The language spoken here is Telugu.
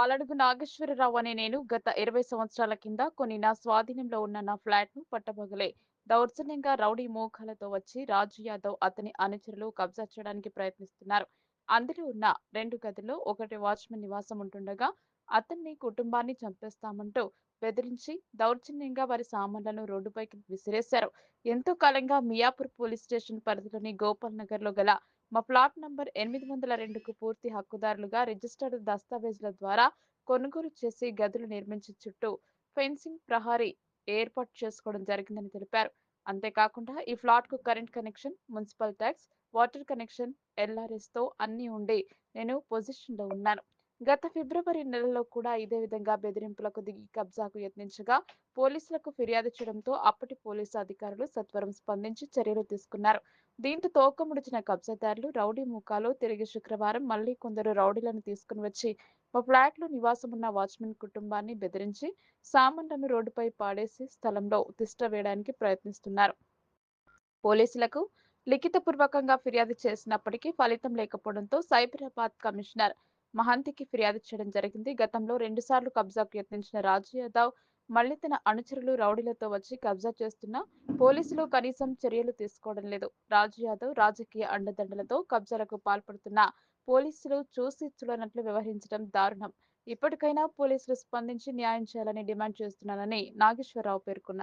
పాలడుగు నాగేశ్వరరావు అనే నేను గత ఇరవై సంవత్సరాల కింద కొన్ని నా స్వాధీనంలో ఉన్న నా ఫ్లాట్ను పట్టబగలే. దౌర్జన్యంగా రౌడీ మోఖాలతో వచ్చి రాజు యాదవ్ అతని అనుచరులు కబ్జా చేయడానికి ప్రయత్నిస్తున్నారు. అందులో ఉన్న రెండు గదుల్లో ఒకటి వాచ్మెన్ నివాసం ఉంటుండగా అతన్ని కుటుంబాన్ని చంపేస్తామంటూ బెదిరించి దౌర్జన్యంగా వారి సామాన్లను రోడ్డుపైకి విసిరేశారు. ఎంతో కాలంగా మియాపూర్ పోలీస్ స్టేషన్ పరిధిలోని గోపాల్ నగర్లో గల మా ప్లాట్ నంబర్ ఎనిమిది వందల రెండుకు పూర్తి హక్కుదారులుగా రిజిస్టర్డ్ దస్తావేజుల ద్వారా కొనుగోలు చేసి గదులు నిర్మించి చుట్టూ ఫెన్సింగ్ ప్రహారీ ఏర్పాటు చేసుకోవడం జరిగిందని తెలిపారు. అంతేకాకుండా ఈ ఫ్లాట్కు current connection municipal tax water connection ఎల్ఆర్ఎస్తో అన్ని ఉండి నేను పొజిషన్లో ఉన్నాను. గత ఫిబ్రవరి నెలలో కూడా ఇదే విధంగా బెదిరింపులకు దిగి కబ్జాకు యత్నించగా పోలీసులకు ఫిర్యాదు చేయడంతో అప్పటి పోలీసు అధికారులు సత్వరం స్పందించి చర్యలు తీసుకున్నారు. దీంతో తోకముడిచిన కబ్జాదారులు రౌడీ ముఖాలు తిరిగి శుక్రవారం మళ్ళీ కొందరు రౌడీలను తీసుకుని వచ్చి మా ఫ్లాట్లో నివాసం ఉన్న వాచ్మెన్ కుటుంబాన్ని బెదిరించి సామాన్లను రోడ్డుపై పాడేసి స్థలంలో తిష్ట వేయడానికి ప్రయత్నిస్తున్నారు. పోలీసులకు లిఖితపూర్వకంగా ఫిర్యాదు చేసినప్పటికీ ఫలితం లేకపోవడంతో సైబరాబాద్ కమిషనర్ మహంతికి ఫిర్యాదు చేయడం జరిగింది. గతంలో రెండుసార్లు కబ్జాకు యత్నించిన రాజు యాదవ్ మళ్ళీ తన అనుచరులు రౌడీలతో వచ్చి కబ్జా చేస్తున్నా పోలీసులు కనీసం చర్యలు తీసుకోవడం లేదు. రాజు యాదవ్ రాజకీయ అండదండలతో కబ్జాలకు పాల్పడుతున్న. పోలీసులు చూసి చూడనట్లు వ్యవహరించడం దారుణం. ఇప్పటికైనా పోలీసులు స్పందించి న్యాయం చేయాలని డిమాండ్ చేస్తున్నానని నాగేశ్వరరావు పేర్కొన్నారు.